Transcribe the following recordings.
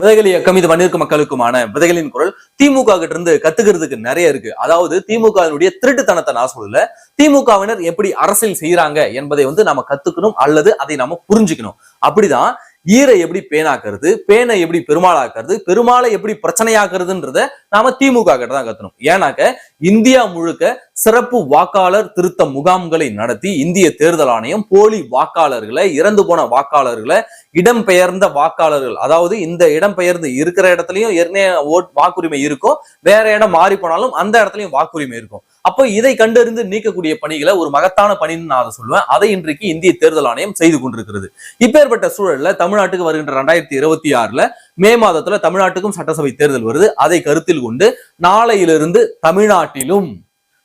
விதைகள் இயக்கம் இது மண்ணிற்கு மக்களுக்குமான விதைகளின் குரல் திமுக கிட்ட இருந்து கத்துக்கிறதுக்கு நிறைய இருக்கு. அதாவது திமுகவினுடைய திருட்டுத்தனத்தை நான் சொல்லல. திமுகவினர் எப்படி அரசியல் செய்யறாங்க என்பதை வந்து நாம கத்துக்கணும் அல்லது அதை நாம புரிஞ்சுக்கணும். அப்படிதான் ஈரை எப்படி பேனாக்குறது பேனை எப்படி பெருமாளாக்குறது பெருமாளை எப்படி பிரச்சனையாக்குறதுன்றத நாம திமுக கிட்ட தான் கத்தணும். ஏன்னாக்க இந்தியா முழுக்க சிறப்பு வாக்காளர் திருத்த முகாம்களை நடத்தி இந்திய தேர்தல் ஆணையம் போலி வாக்காளர்களை இறந்து போன வாக்காளர்களை இடம்பெயர்ந்த வாக்காளர்கள் அதாவது இந்த இடம்பெயர்ந்து இருக்கிற இடத்துலயும் ஏற்கனவே ஓட் வாக்குரிமை இருக்கும் வேற இடம் மாறி போனாலும் அந்த இடத்துலயும் வாக்குரிமை இருக்கும். அப்போ இதை கண்டறிந்து நீக்கக்கூடிய பணிகளை ஒரு மகத்தான பணின்னு நான் அதை சொல்லுவேன். அதை இன்றைக்கு இந்திய தேர்தல் ஆணையம் செய்து கொண்டிருக்கிறது. இப்பேற்பட்ட சூழல்ல தமிழ்நாட்டுக்கு வருகின்ற ரெண்டாயிரத்தி இருபத்தி ஆறுல மே மாதத்துல தமிழ்நாட்டுக்கும் சட்டசபை தேர்தல் வருது. அதை கருத்தில் கொண்டு நாளையிலிருந்து தமிழ்நாட்டிலும்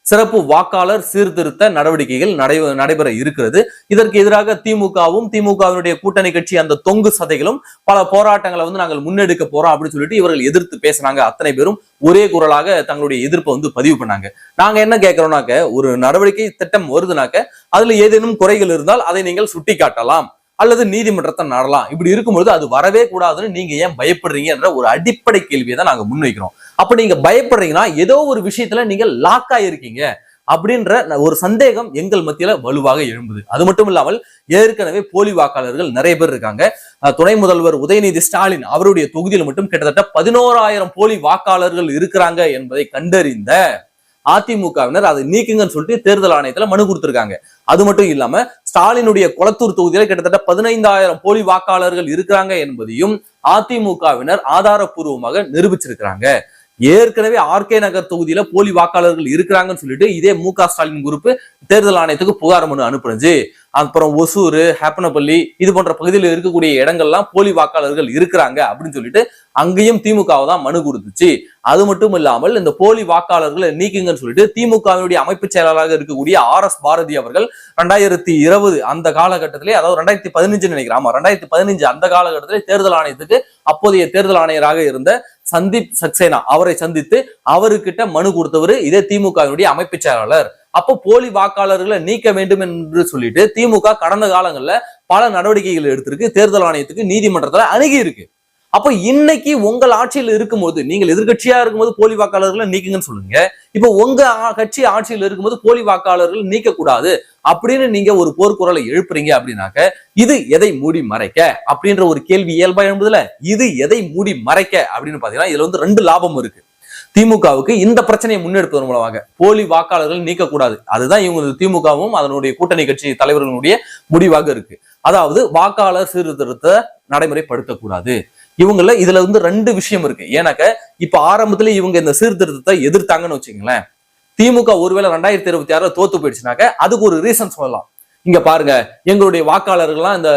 சிறப்பு வாக்காளர் சீர்திருத்த நடவடிக்கைகள் நடை நடைபெற இருக்கிறது. இதற்கு எதிராக திமுகவும் திமுகவினுடைய கூட்டணி கட்சி அந்த தொங்கு சதைகளும் பல போராட்டங்களை வந்து நாங்கள் முன்னெடுக்க போறோம் அப்படின்னு சொல்லிட்டு இவர்கள் எதிர்த்து பேசினாங்க. அத்தனை பேரும் ஒரே குரலாக தங்களுடைய எதிர்ப்பை வந்து பதிவு பண்ணாங்க. நாங்க என்ன கேட்கிறோம்னாக்க ஒரு நடவடிக்கை திட்டம் வருதுனாக்க அதுல ஏதேனும் குறைகள் இருந்தால் அதை நீங்கள் சுட்டி காட்டலாம் அல்லது நீதிமன்றத்தை நாடலாம். இப்படி இருக்கும்பொழுது அது வரவே கூடாதுன்னு நீங்க ஏன் பயப்படுறீங்க என்ற ஒரு அடிப்படை கேள்வியை தான் நாங்க முன்வைக்கிறோம். அப்ப நீங்க பயப்படுறீங்கன்னா ஏதோ ஒரு விஷயத்துல நீங்க லாக் ஆயிருக்கீங்க அப்படின்ற ஒரு சந்தேகம் எங்கள் மத்தியில வலுவாக எழும்புது. அது மட்டும் இல்லாமல் ஏற்கனவே போலி வாக்காளர்கள் நிறைய பேர் இருக்காங்க. துணை முதல்வர் உதயநிதி ஸ்டாலின் அவருடைய தொகுதியில் மட்டும் கிட்டத்தட்ட பதினோராயிரம் போலி வாக்காளர்கள் இருக்கிறாங்க என்பதை கண்டறிந்த அதிமுகவினர் அதை நீக்குங்கன்னு சொல்லிட்டு தேர்தல் ஆணையத்துல மனு கொடுத்திருக்காங்க. அது மட்டும் இல்லாம ஸ்டாலினுடைய கொளத்தூர் தொகுதியில கிட்டத்தட்ட பதினைந்தாயிரம் போலி வாக்காளர்கள் இருக்கிறாங்க என்பதையும் அதிமுகவினர் ஆதாரப்பூர்வமாக நிரூபிச்சிருக்கிறாங்க. ஏற்கனவே ஆர்கே நகர் தொகுதியில போலி வாக்காளர்கள் இருக்கிறாங்கன்னு சொல்லிட்டு இதே மு ஸ்டாலின் குரூப் தேர்தல் ஆணையத்துக்கு புகார் மனு அனுப்புனுச்சு அப்புறம் ஒசூர் ஹேப்பனப்பள்ளி இது போன்ற பகுதியில் இருக்கக்கூடிய இடங்கள்லாம் போலி வாக்காளர்கள் இருக்கிறாங்க அப்படின்னு சொல்லிட்டு அங்கேயும் திமுகவை தான் மனு கொடுத்துச்சு. அது மட்டும் இல்லாமல் இந்த போலி வாக்காளர்களை நீக்குங்கன்னு சொல்லிட்டு திமுகவினுடைய அமைப்பு செயலாளராக இருக்கக்கூடிய ஆர் எஸ் பாரதி அவர்கள் ரெண்டாயிரத்தி இருபது அந்த காலகட்டத்திலே அதாவது ரெண்டாயிரத்தி பதினஞ்சு நினைக்கிறேன் ஆமா ரெண்டாயிரத்தி பதினஞ்சு அந்த காலகட்டத்திலே தேர்தல் ஆணையத்துக்கு அப்போதைய தேர்தல் ஆணையராக இருந்த சந்தீப் சக்சேனா அவரை சந்தித்து அவர்கிட்ட மனு கொடுத்தவர் இதே திமுகவினுடைய அமைப்பு செயலாளர். அப்போ போலி வாக்காளர்களை நீக்க வேண்டும் என்று சொல்லிட்டு திமுக கடந்த காலங்களில் பல நடவடிக்கைகள் எடுத்திருக்கு. தேர்தல் ஆணையத்துக்கு நீதிமன்றத்தில் அணுகி இருக்கு. அப்போ இன்னைக்கு உங்கள் ஆட்சியில் இருக்கும்போது நீங்கள் எதிர்கட்சியா இருக்கும்போது போலி வாக்காளர்களை நீக்குங்கன்னு சொல்லுங்க. இப்போ உங்க கட்சி ஆட்சியில் இருக்கும்போது போலி வாக்காளர்கள் நீக்க கூடாது அப்படின்னு நீங்க ஒரு போர்க்குரலை எழுப்புறீங்க அப்படின்னாக்க இது எதை மூடி மறைக்க? அப்படின்ற ஒரு கேள்வி இயல்பா எழும்புதுல? இது எதை மூடி மறைக்க? அப்படின்னு பாத்தீங்கன்னா இதுல வந்து ரெண்டு லாபம் இருக்கு. திமுகவுக்கு இந்த பிரச்சனையை முன்னெடுப்பதன் மூலமாக போலி வாக்காளர்கள் நீக்கக்கூடாது. அதுதான் இவங்க திமுகவும் அதனுடைய கூட்டணி கட்சி தலைவர்களுடைய முடிவாக இருக்கு. அதாவது வாக்காளர் சீர்திருத்த நடைமுறைப்படுத்தக்கூடாது. இவங்கள இதுல வந்து ரெண்டு விஷயம் இருக்கு. ஏன்னாக்க இப்ப ஆரம்பத்துல இவங்க இந்த சீர்திருத்தத்தை எதிர்த்தாங்கன்னு வச்சுங்களேன் திமுக ஒருவேளை ரெண்டாயிரத்தி இருபத்தி ஆறுல தோத்து போயிடுச்சுனாக்க அதுக்கு ஒரு ரீசன் சொல்லலாம். இங்க பாருங்க எங்களுடைய வாக்காளர்கள்லாம் இந்த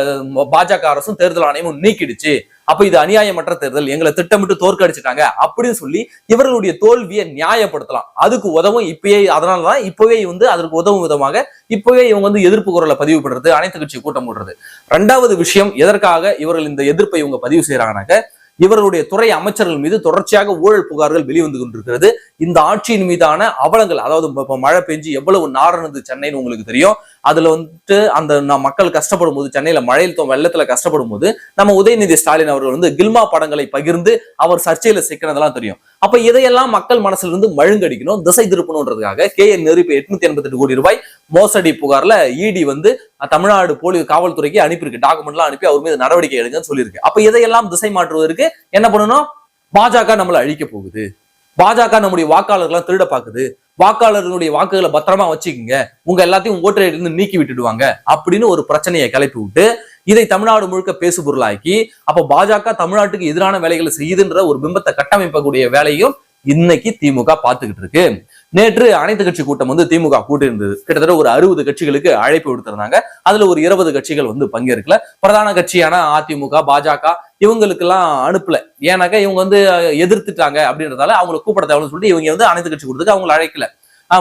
பாஜக அரசும் தேர்தல் ஆணையமும் நீக்கிடுச்சு. அப்ப இது அநியாயமற்ற தேர்தல். எங்களை திட்டமிட்டு தோற்கடிச்சிட்டாங்க அப்படின்னு சொல்லி இவர்களுடைய தோல்வியை நியாயப்படுத்தலாம். அதுக்கு உதவும் இப்பயே அதனாலதான் இப்பவே வந்து அதற்கு உதவும் விதமாக இப்பவே இவங்க வந்து எதிர்ப்பு குரலை பதிவு பண்றது அனைத்து கட்சி கூட்டம் போடுறது. ரெண்டாவது விஷயம் எதற்காக இவர்கள் இந்த எதிர்ப்பை இவங்க பதிவு செய்யறாங்கனாக்க இவர்களுடைய துறை அமைச்சர்கள் மீது தொடர்ச்சியாக ஊழல் புகார்கள் வெளிவந்து கொண்டிருக்கிறது. இந்த ஆட்சியின் மீதான அவலங்கள் அதாவது இப்போ மழை பெஞ்சு எவ்வளவு நாரணுது சென்னைன்னு உங்களுக்கு தெரியும். அதுல வந்துட்டு அந்த மக்கள் கஷ்டப்படும் போது சென்னையில மழையில் வெள்ளத்துல கஷ்டப்படும் போது நம்ம உதயநிதி ஸ்டாலின் அவர்கள் வந்து கில்மா படங்களை பகிர்ந்து அவர் சர்ச்சையில சிக்கினதெல்லாம் தெரியும். அப்ப இதையெல்லாம் மக்கள் மனசுல இருந்து மழுங்கடிக்கணும் திசை திருப்பணுன்றதுக்காக கே என் நெருப்பு எட்நூத்தி எண்பத்தி எட்டு கோடி ரூபாய் மோசடி புகார்ல இடி வந்து தமிழ்நாடு போலீஸ் காவல்துறைக்கு அனுப்பியிருக்கு. டாக்குமெண்ட்லாம் அனுப்பி அவர் மீது நடவடிக்கை எடுங்கன்னு சொல்லியிருக்கு. அப்ப இதையெல்லாம் திசை மாற்றுவதற்கு என்ன பண்ணணும்? பாஜக நம்மளை அழிக்க போகுது. பாஜக நம்முடைய வாக்காளர்கள்லாம் திருட பாக்குது வாக்காளர்களுடைய வாக்குகளை பத்திரமா வச்சுக்கோங்க. உங்க எல்லாத்தையும் ஓட்டரை இருந்து நீக்கி விட்டுடுவாங்க அப்படின்னு ஒரு பிரச்சனையை கிளப்பி விட்டு இதை தமிழ்நாடு முழுக்க பேசு பொருளாக்கி அப்ப பாஜக தமிழ்நாட்டுக்கு எதிரான வேலைகளை செய்யுதுன்ற ஒரு பிம்பத்தை கட்டமைப்பக்கூடிய வேலையும் இன்னைக்கு திமுக பார்த்துக்கிட்டு இருக்கு. நேற்று அனைத்து கட்சி கூட்டம் வந்து திமுக கூட்டியிருந்தது. கிட்டத்தட்ட ஒரு அறுபது கட்சிகளுக்கு அழைப்பு விடுத்திருந்தாங்க. அதுல ஒரு இருபது கட்சிகள் வந்து பங்கேற்கல. பிரதான கட்சியான அதிமுக பாஜக இவங்களுக்கெல்லாம் அனுப்பல. ஏன்னாக்கா இவங்க வந்து எதிர்த்துட்டாங்க அப்படின்றதால அவங்களை கூப்பிட தேவைன்னு சொல்லிட்டு இவங்க வந்து அனைத்து கட்சி கூட்டத்துக்கு அவங்களை அழைக்கல.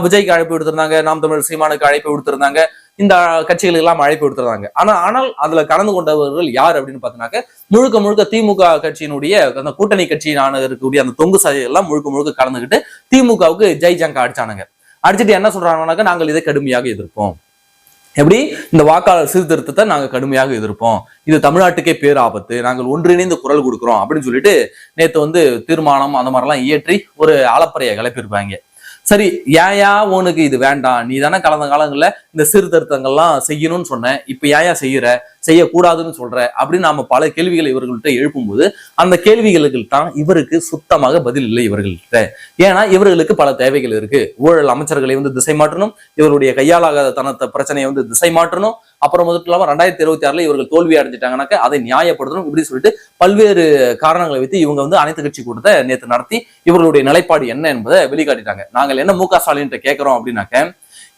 விஜய்க்கு அழைப்பு விடுத்திருந்தாங்க நாம் தமிழ் சீமானுக்கு அழைப்பு விடுத்திருந்தாங்க இந்த கட்சிகள் எல்லாம் அழைப்பு விடுத்திருந்தாங்க. ஆனா ஆனால் அதுல கலந்து கொண்டவர்கள் யார் அப்படின்னு பாத்தினாக்க முழுக்க முழுக்க திமுக கட்சியினுடைய அந்த கூட்டணி கட்சியான இருக்கக்கூடிய அந்த தொங்கு சதை எல்லாம் முழுக்க முழுக்க கலந்துக்கிட்டு திமுகவுக்கு ஜெய் ஜங்கா அடிச்சானுங்க. அடிச்சுட்டு என்ன சொல்றாங்கன்னாக்க நாங்கள் இதை கடுமையாக எதிர்ப்போம். எப்படி? இந்த வாக்காளர் சீர்திருத்தத்தை நாங்கள் கடுமையாக எதிர்ப்போம். இது தமிழ்நாட்டுக்கே பேராபத்து நாங்கள் ஒன்றிணைந்து குரல் கொடுக்குறோம் அப்படின்னு சொல்லிட்டு நேற்று வந்து தீர்மானம் அந்த மாதிரிலாம் இயற்றி ஒரு அலப்பறையை கிளப்பியிருப்பாங்க. சரி ஏயா உனக்கு இது வேண்டாம். நீ தானே கடந்த காலங்களில் இந்த சீர்திருத்தங்கள்லாம் செய்யணும்னு சொன்னேன் இப்போ ஏயா செய்யற? செய்யக்கூடாதுன்னு சொல்ற அப்படின்னு நாம பல கேள்விகளை இவர்கள்ட்ட எழுப்பும்போது அந்த கேள்விகளுக்கு தான் இவருக்கு சுத்தமாக பதில் இல்லை இவர்கள்ட்ட. ஏன்னா இவர்களுக்கு பல தேவைகள் இருக்கு. ஊழல் அமைச்சர்களை வந்து திசை மாற்றணும். இவருடைய கையாளாகாத தனத்த பிரச்சனையை வந்து திசை மாற்றணும். அப்புறம் மட்டும் இல்லாம ரெண்டாயிரத்தி இருபத்தி ஆறுல இவர்கள் தோல்வி அடைஞ்சிட்டாங்கனாக்க அதை நியாயப்படுத்தணும் இப்படி சொல்லிட்டு பல்வேறு காரணங்களை வைத்து இவங்க வந்து அனைத்து கட்சி கூட்டத்தை நேற்று நடத்தி இவர்களுடைய நிலைப்பாடு என்ன என்பதை வெளிக்காட்டிட்டாங்க. நாங்கள் என்ன மு க ஸ்டாலின் கேட்கிறோம் அப்படின்னாக்க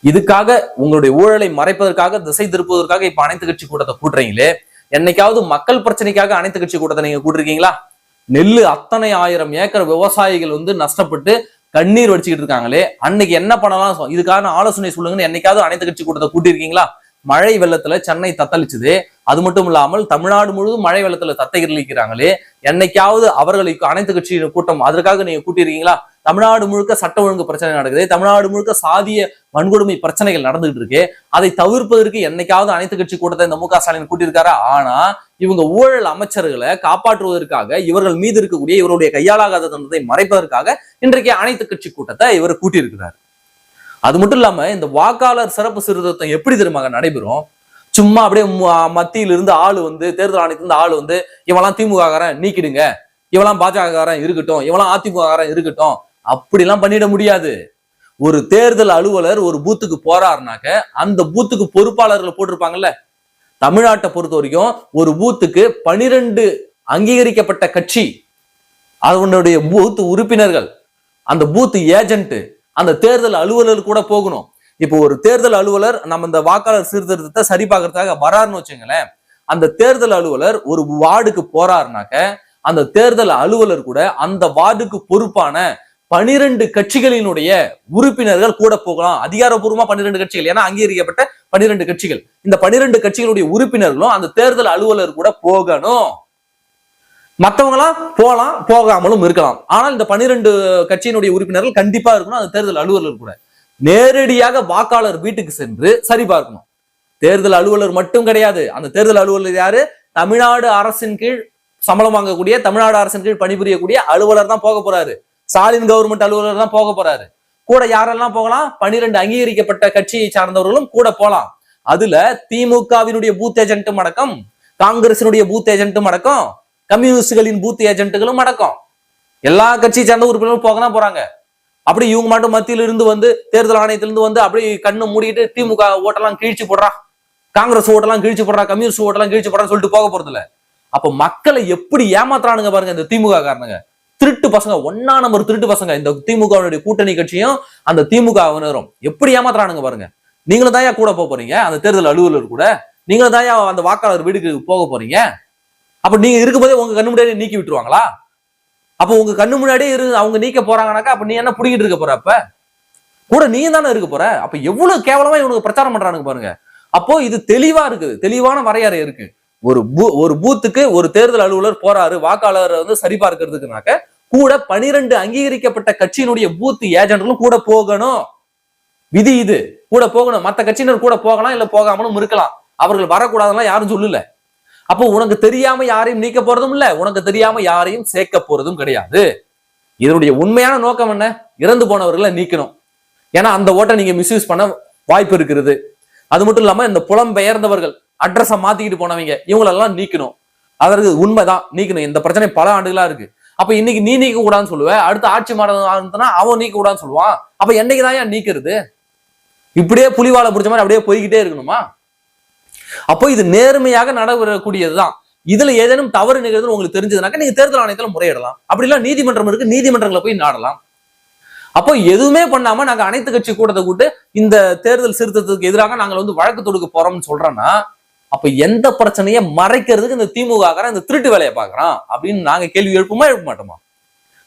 இதுக்காக உங்களுடைய ஊழலை மறைப்பதற்காக திசை திருப்புவதற்காக இப்ப அனைத்து கட்சி கூட்டத்தை கூட்டுறீங்களே என்னைக்காவது மக்கள் பிரச்சனைக்காக அனைத்து கட்சி கூட்டத்தை நீங்க கூட்டிருக்கீங்களா? நெல்லு அத்தனை ஆயிரம் ஏக்கர் விவசாயிகள் வந்து நஷ்டப்பட்டு கண்ணீர் வடிச்சுக்கிட்டு இருக்காங்களே அன்னைக்கு என்ன பண்ணலாம் இதுக்கான ஆலோசனை சொல்லுங்கன்னு என்னைக்காவது அனைத்து கட்சி கூட்டத்தை கூட்டியிருக்கீங்களா மழை வெள்ளத்துல சென்னை தத்தளிச்சுது. அது மட்டும் இல்லாமல் தமிழ்நாடு முழுவதும் மழை வெள்ளத்துல தத்தளிக்கிறாங்களே என்னைக்காவது அவர்களுக்கு அனைத்து கட்சியின் கூட்டம் அதற்காக நீங்க கூட்டியிருக்கீங்களா? தமிழ்நாடு முழுக்க சட்ட ஒழுங்கு பிரச்சனை நடக்குது. தமிழ்நாடு முழுக்க சாதிய வன்கொடுமை பிரச்சனைகள் நடந்துகிட்டு இருக்கு. அதை தவிர்ப்பதற்கு என்னைக்காவது அனைத்து கட்சி கூட்டத்தை இந்த மு க ஸ்டாலின் கூட்டியிருக்காரா? ஆனா இவங்க ஊழல் அமைச்சர்களை காப்பாற்றுவதற்காக இவர்கள் மீது இருக்கக்கூடிய இவருடைய கையாளாகாத தந்தத்தை மறைப்பதற்காக இன்றைக்கு அனைத்து கட்சி கூட்டத்தை இவர் கூட்டியிருக்கிறார். அது மட்டும் இல்லாம இந்த வாக்காளர் சிறப்பு சீர்திருத்தம் எப்படி தெரியுமாங்க நடைபெறும்? சும்மா அப்படியே ம- மத்தியில இருந்து ஆளு வந்து தேர்தல் ஆணையத்துல இருந்து ஆளு வந்து இவெல்லாம் திமுககாரன் நீக்கிடுங்க. இவெல்லாம் பாஜக இருக்கட்டும் இவெல்லாம் அதிமுககாரன் இருக்கட்டும். அப்படிலாம் பண்ணிட முடியாது. ஒரு தேர்தல் அலுவலர் ஒரு பூத்துக்கு போறாருனாக்க அந்த பூத்துக்கு பொறுப்பாளர்கள் போட்டிருப்பாங்கல்ல. தமிழ்நாட்டை பொறுத்த வரைக்கும் ஒரு பூத்துக்கு பனிரெண்டு அங்கீகரிக்கப்பட்ட கட்சி அதனுடைய பூத் உறுப்பினர்கள். அந்த பூத் ஏஜென்ட் அந்த தேர்தல் அலுவலர் கூட போகணும். இப்போ ஒரு தேர்தல் அலுவலர் நம்ம இந்த வாக்காளர் சீர்திருத்தத்தை சரி பார்க்கறதுக்காக வராருன்னு வச்சுங்களேன் அந்த தேர்தல் அலுவலர் ஒரு வார்டுக்கு போறாருனாக்க அந்த தேர்தல் அலுவலர் கூட அந்த வார்டுக்கு பொறுப்பான பனிரெண்டு கட்சிகளினுடைய உறுப்பினர்கள் கூட போகலாம். அதிகாரப்பூர்வமா பன்னிரெண்டு கட்சிகள். ஏன்னா அங்கீகரிக்கப்பட்ட பன்னிரெண்டு கட்சிகள். இந்த பன்னிரெண்டு கட்சிகளுடைய உறுப்பினர்களும் அந்த தேர்தல் அலுவலர் கூட போகணும். மற்றவங்களாம் போகலாம் போகாமலும் இருக்கலாம். ஆனால் இந்த பன்னிரெண்டு கட்சியினுடைய உறுப்பினர்கள் கண்டிப்பா இருக்கணும். அந்த தேர்தல் அலுவலர் கூட. நேரடியாக வாக்காளர் வீட்டுக்கு சென்று சரி பார்க்கணும். தேர்தல் அலுவலர் மட்டும் கிடையாது. அந்த தேர்தல் அலுவலர் யாரு? தமிழ்நாடு அரசின் கீழ் சம்பளம் வாங்கக்கூடிய தமிழ்நாடு அரசின் கீழ் பணிபுரியக்கூடிய அலுவலர் தான் போக போறாரு. ஸ்டாலின் கவர்மெண்ட் அலுவலர் தான் போக போறாரு. கூட யாரெல்லாம் போகலாம்? பனிரெண்டு அங்கீகரிக்கப்பட்ட கட்சியை சார்ந்தவர்களும் கூட போலாம் அதுல திமுகவினுடைய பூத் ஏஜென்ட்டும் அடக்கம் காங்கிரசினுடைய பூத் ஏஜென்ட்டும் அடக்கம் கம்யூனிஸ்டுகளின் பூத் ஏஜென்ட்டுகளும் அடக்கம். எல்லா கட்சியை சேர்ந்த உறுப்பினர்களும் போக தான் போறாங்க. அப்படி இவங்க மட்டும் மத்தியில இருந்து வந்து தேர்தல் ஆணையத்திலிருந்து வந்து அப்படி கண்ணு மூடிட்டு திமுக ஓட்டெல்லாம் கிழிச்சு போடுறா. காங்கிரஸ் ஓட்டெல்லாம் கிழிச்சு போடுறா கம்யூனிஸ்ட் ஓட்டெல்லாம் கிழிச்சு போடுறான்னு சொல்லிட்டு போக போறது இல்ல அப்ப மக்களை எப்படி ஏமாத்துறானுங்க பாருங்க இந்த திமுக காரணங்க திருட்டு பசங்க ஒன்னா நம்பர் திருட்டு பசங்க. இந்த திமுகவினுடைய கூட்டணி கட்சியும் அந்த திமுக அவனரும் எப்படி ஏமாத்துறானுங்க பாருங்க. நீங்களும் தாயா கூட போக போறீங்க அந்த தேர்தல் அலுவலர் கூட. நீங்களும் தான் அந்த வாக்காளர் வீடுக்கு போக போறீங்க. அப்ப நீங்க இருக்கும்போதே உங்க கண்ணு முன்னாடியே நீக்கி விட்டுருவாங்களா? அப்போ உங்க கண்ணு முன்னாடியே இரு அவங்க நீக்க போறாங்கனாக்கா அப்ப நீ என்ன பிடிக்கிட்டு இருக்க போற அப்ப? கூட நீ தானே இருக்க போற? அப்ப எவ்வளவு கேவலமா இவனுக்கு பிரச்சாரம் பண்றானுங்க பாருங்க. அப்போ இது தெளிவா இருக்குது. தெளிவான வரையறை இருக்கு. ஒரு பூ ஒரு பூத்துக்கு ஒரு தேர்தல் அலுவலர் போறாரு வாக்காளரை வந்து சரிபார்க்கிறதுக்குனாக்க கூட பனிரெண்டு அங்கீகரிக்கப்பட்ட கட்சியினுடைய பூத் ஏஜென்ட்களும் கூட போகணும். விதி இது. கூட போகணும். மற்ற கட்சியினர் கூட போகலாம் இல்ல போகாமலும் இருக்கலாம். அவர்கள் வரக்கூடாதுலாம் யாரும் சொல்லல. அப்போ உனக்கு தெரியாம யாரையும் நீக்க போறதும் இல்ல. உனக்கு தெரியாம யாரையும் சேர்க்க போறதும் கிடையாது. இதனுடைய உண்மையான நோக்கம் என்ன? இறந்து போனவர்களை நீக்கணும். ஏன்னா அந்த ஓட்டை நீங்க மிஸ்யூஸ் பண்ண வாய்ப்பு இருக்கிறது. அது மட்டும் இல்லாம இந்த புலம் பெயர்ந்தவர்கள் அட்ரஸை மாத்திக்கிட்டு போனவங்க இவங்களெல்லாம் நீக்கணும். அதற்கு உண்மைதான். நீக்கணும். இந்த பிரச்சனை பல ஆண்டுகளா இருக்கு. அப்ப இன்னைக்கு நீ நீக்க கூடாதுன்னு சொல்லுவ. அடுத்த ஆட்சி மாறதுனா அவன் நீக்க கூடாதுன்னு சொல்லுவான். அப்ப என்னைக்குதான் ஏன் நீக்கிறது? இப்படியே புலிவாலை பிடிச்ச மாதிரி அப்படியே போய்கிட்டே இருக்கணுமா? அப்போ இது நேர்மையாக நடைபெறக்கூடியதுதான் இதுல ஏதேனும் தவறு நிகழ்துன்னு உங்களுக்கு தெரிஞ்சதுனாக்க நீங்க தேர்தல் ஆணையத்தில் முறையிடலாம். அப்படி நீதிமன்றம் இருக்கு நீதிமன்றங்களை போய் நாடலாம். அப்போ எதுவுமே பண்ணாம நாங்க அனைத்து கட்சி கூட்டத்தை கூட்டு இந்த தேர்தல் சீர்திருத்தத்துக்கு எதிராக நாங்கள் வந்து வழக்கு தொடுக்க போறோம்னு சொல்றோம்னா அப்ப எந்த பிரச்சனையை மறைக்கிறதுக்கு இந்த திமுக இந்த திருட்டு வேலையை பாக்குறான் அப்படின்னு நாங்க கேள்வி எழுப்புமா எழுப்ப மாட்டோமா?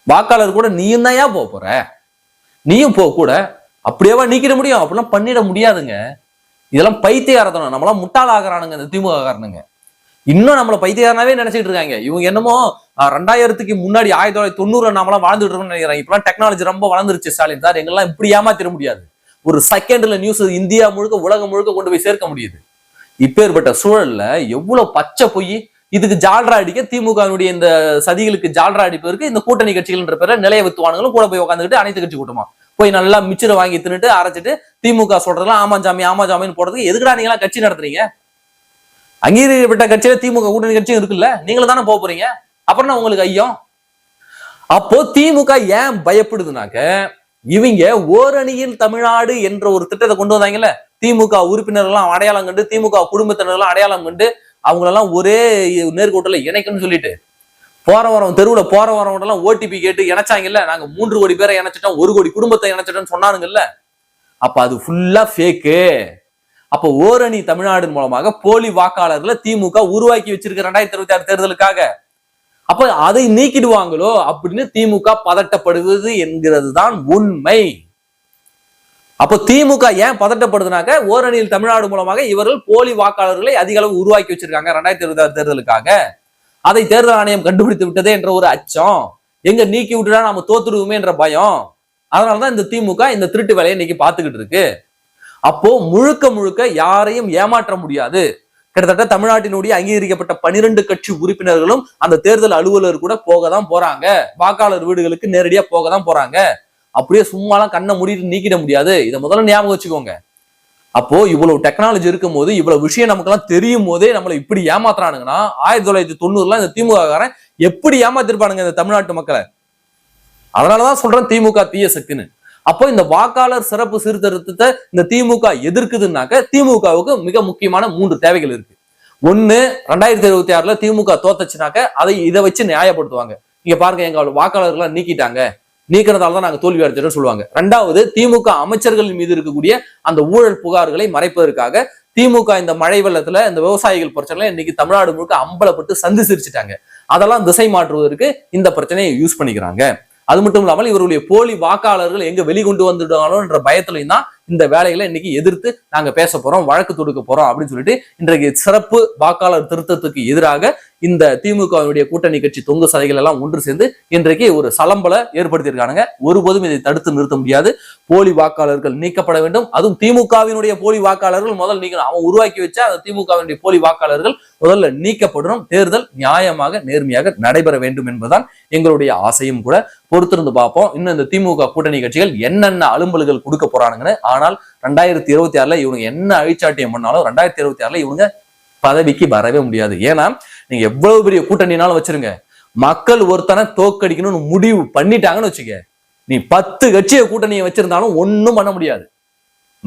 வாக்காளர் கூட நீயும் தான் ஏன் போக போற? நீயும் போ கூட அப்படியேவா நீக்கிட முடியும்? அப்படிலாம் பண்ணிட முடியாதுங்க. இதெல்லாம் பைத்தியாரத்தனம் நம்மளாம் முட்டாளாகிறானுங்க இந்த திமுக காரணங்க இன்னும் நம்மள பைத்தியாரனாவே நினைச்சிட்டு இருக்காங்க. இவங்க என்னமோ ரெண்டாயிரத்துக்கு முன்னாடி ஆயிரத்தி தொள்ளாயிரத்தி தொண்ணூறு நாமலாம் வாழ்ந்துட்டு இருக்கோம்னு நினைக்கிறேன். இப்பெல்லாம் டெக்னாலஜி ரொம்ப வளர்ந்துருச்சு ஸ்டாலின். சார் எங்கெல்லாம் இப்படி ஏமாத்திர முடியாது. ஒரு செகண்ட்ல நியூஸ் இந்தியா முழுக்க உலகம் முழுக்க கொண்டு போய் சேர்க்க முடியுது. இப்பேற்பட்ட சூழல்ல எவ்வளவு பச்சை பொய் இதுக்கு ஜால்ரா அடிக்க திமுகவினுடைய இந்த சதிகளுக்கு ஜால்ரா அடிப்பதற்கு இந்த கூட்டணி கட்சிகள்ன்ற பேர நிலைய வித்துவானுங்களும் கூட போய் உட்காந்துக்கிட்டு அனைத்து கட்சி கூட்டமா. போய் நல்லா மிச்சரை வாங்கி தின்னுட்டு அரைச்சிட்டு திமுக சொல்றதெல்லாம் ஆமா ஜாமி ஆமா ஜாமின்னு போடுறதுக்கு எதுக்குடா நீங்களா கட்சி நடத்துறீங்க? அங்கீகரிக்கப்பட்ட கட்சியில திமுக கூட்டணி கட்சியும் இருக்குல்ல நீங்களும் தானே போக போறீங்க? அப்புறம் உங்களுக்கு ஐயோ அப்போ திமுக ஏன் பயப்படுதுனாக்க இவங்க ஓரணியில் தமிழ்நாடு என்ற ஒரு திட்டத்தை கொண்டு வந்தாங்கல்ல திமுக உறுப்பினர்கள்லாம் அடையாளம் கண்டு திமுக குடும்பத்தினர்லாம் அடையாளம் கண்டு அவங்களெல்லாம் ஒரே நேர்கோட்டில் இணைக்கணும்னு சொல்லிட்டு. போற வாரம் தெருவில் போற வரவன் எல்லாம் ஓடிபி கேட்டு இணைச்சாங்கல்ல. நாங்க மூன்று கோடி பேரை இணைச்சிட்டோம் ஒரு கோடி குடும்பத்தை இணைச்சிட்டோம்னு சொன்னானுங்கல்ல. அப்ப அது ஃபுல்லா ஃபேக்கு அப்ப ஓரணி தமிழ்நாடு மூலமாக போலி வாக்காளர்களை திமுக உருவாக்கி வச்சிருக்க ரெண்டாயிரத்தி இருபத்தி ஆறு தேர்தலுக்காக. அப்ப அதை நீக்கிடுவாங்களோ அப்படின்னு திமுக பதட்டப்படுவது என்கிறது தான் உண்மை. அப்ப திமுக ஏன் பதட்டப்படுதுனாக்க ஓரணியில் தமிழ்நாடு மூலமாக இவர்கள் போலி வாக்காளர்களை அதிக அளவு உருவாக்கி வச்சிருக்காங்க ரெண்டாயிரத்தி இருபத்தி ஆறு தேர்தலுக்காக. அதை தேர்தல் ஆணையம் கண்டுபிடித்து விட்டதே என்ற ஒரு அச்சம். எங்க நீக்கி விட்டுட்டா நாம தோத்துடுவோமே என்ற பயம். அதனாலதான் இந்த திமுக இந்த திருட்டு வேலையை இன்னைக்கு பார்த்துக்கிட்டு இருக்கு. அப்போ முழுக்க முழுக்க யாரையும் ஏமாற்ற முடியாது. கிட்டத்தட்ட தமிழ்நாட்டினுடைய அங்கீகரிக்கப்பட்ட பனிரெண்டு கட்சி உறுப்பினர்களும் அந்த தேர்தல் அலுவலர் கூட போக தான் போறாங்க. வாக்காளர் வீடுகளுக்கு நேரடியா போக தான் போறாங்க. அப்படியே சும்மாலாம் கண்ணை மூடிட்டு நீக்கிட முடியாது. இதை முதல்ல ஞாபகம் வச்சுக்கோங்க. அப்போ இவ்வளவு டெக்னாலஜி இருக்கும் போது இவ்வளவு விஷயம் நமக்கெல்லாம் தெரியும் போதே நம்மளை இப்படி ஏமாத்துறானுங்கன்னா ஆயிரத்தி தொள்ளாயிரத்தி தொண்ணூறுல இந்த திமுக காரன் எப்படி ஏமாத்திருப்பானுங்க இந்த தமிழ்நாட்டு மக்களை? அதனாலதான் சொல்றேன் திமுக தீய சக்தின்னு. அப்போ இந்த வாக்காளர் சிறப்பு சீர்திருத்தத்தை இந்த திமுக எதிர்க்குதுன்னாக்க திமுகவுக்கு மிக முக்கியமான மூன்று தேவைகள் இருக்கு. ஒண்ணு ரெண்டாயிரத்தி இருபத்தி ஆறுல திமுக தோத்தச்சுனாக்க அதை இதை வச்சு நியாயப்படுத்துவாங்க. இங்க பாருங்க எங்க வாக்காளர்கள்லாம் நீக்கிட்டாங்க. நீக்கிறதால தான் நாங்கள் தோல்வி அடைஞ்சிட்டோம் சொல்லுவாங்க. ரெண்டாவது திமுக அமைச்சர்கள் மீது இருக்கக்கூடிய அந்த ஊழல் புகார்களை மறைப்பதற்காக திமுக இந்த மழை வெள்ளத்துல இந்த விவசாயிகள் பிரச்சனை இன்னைக்கு தமிழ்நாடு முழுக்க அம்பலப்பட்டு சந்தி சிரிச்சிட்டாங்க. அதெல்லாம் திசை மாற்றுவதற்கு இந்த பிரச்சனையை யூஸ் பண்ணிக்கிறாங்க. அது மட்டும் இல்லாமல் இவருடைய போலி வாக்காளர்கள் எங்க வெளிக்கொண்டு வந்துடுவாங்களோன்ற என்ற பயத்திலையும் தான் இந்த வேலைகளை இன்னைக்கு எதிர்த்து நாங்க பேச போறோம் வழக்கு தொடுக்க போறோம் அப்படின்னு சொல்லிட்டு இன்றைக்கு சிறப்பு வாக்காளர் திருத்தத்துக்கு எதிராக இந்த திமுகவினுடைய கூட்டணி கட்சி தொங்கு சதைகள் எல்லாம் ஒன்று சேர்ந்து இன்றைக்கு ஒரு சலம்பல ஏற்படுத்தியிருக்கானுங்க. ஒருபோதும் இதை தடுத்து நிறுத்த முடியாது. போலி வாக்காளர்கள் நீக்கப்பட வேண்டும். அதுவும் திமுகவினுடைய போலி வாக்காளர்கள் முதல் நீக்கணும். அவன் உருவாக்கி வச்சா அந்த திமுகவினுடைய போலி வாக்காளர்கள் முதல்ல நீக்கப்படணும். தேர்தல் நியாயமாக நேர்மையாக நடைபெற வேண்டும் என்பதுதான் எங்களுடைய ஆசையும் கூட. பொறுத்திருந்து பார்ப்போம். இன்னும் இந்த திமுக கூட்டணி கட்சிகள் என்னென்ன அலும்பல்கள் கொடுக்க போறானுங்கன்னு ஆனால் ரெண்டாயிரத்தி இருபத்தி ஆறுல இவங்க என்ன அழிச்சாட்டியம் பண்ணாலும் ரெண்டாயிரத்தி இருபத்தி ஆறுல இவங்க பதவிக்கு வரவே முடியாது. ஏன்னா நீங்க எவ்வளவு பெரிய கூட்டணினாலும் வச்சிருங்க. மக்கள் ஒருத்தனை தோக்கடிக்கணும்னு முடிவு பண்ணிட்டாங்கன்னு வச்சுக்க நீ பத்து கட்சியை கூட்டணியை வச்சிருந்தாலும் ஒன்றும் பண்ண முடியாது.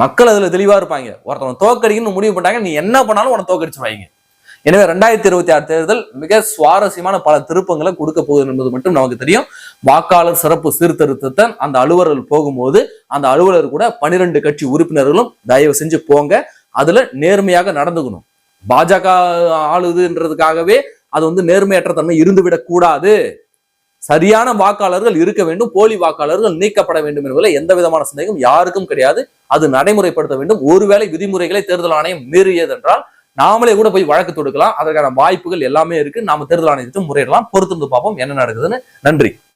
மக்கள் அதுல தெளிவா இருப்பாங்க. ஒருத்தவன் தோக்கடிக்கணும்னு முடிவு பண்ணாங்க நீ என்ன பண்ணாலும் உன தோக்கடிச்சிருவாங்க. எனவே ரெண்டாயிரத்தி இருபத்தி ஆறு தேர்தல் மிக சுவாரஸ்யமான பல திருப்பங்களை கொடுக்க போகுது என்பது மட்டும் நமக்கு தெரியும். வாக்காளர் சிறப்பு சீர்திருத்தத்தை அந்த அலுவலர்கள் போகும்போது அந்த அலுவலர் கூட பனிரெண்டு கட்சி உறுப்பினர்களும் தயவு செஞ்சு போங்க. அதுல நேர்மையாக நடந்துக்கணும். பாஜக ஆளுதுன்றதுக்காகவே அது வந்து நேர்மையற்ற தன்மை இருந்துவிடக் கூடாது. சரியான வாக்காளர்கள் இருக்க வேண்டும். போலி வாக்காளர்கள் நீக்கப்பட வேண்டும் என்பதில் எந்த விதமான சந்தேகம் யாருக்கும் கிடையாது. அது நடைமுறைப்படுத்த வேண்டும். ஒருவேளை விதிமுறைகளை தேர்தல் ஆணையம் மீறியதென்றால் நாமளே கூட போய் வழக்கு தொடுக்கலாம். அதற்கான வாய்ப்புகள் எல்லாமே இருக்கு. நாம தேர்தல் ஆணையத்திட்டும் முறையிடலாம். பொறுத்திருந்து பார்ப்போம். என்ன நடக்குதுன்னு. நன்றி.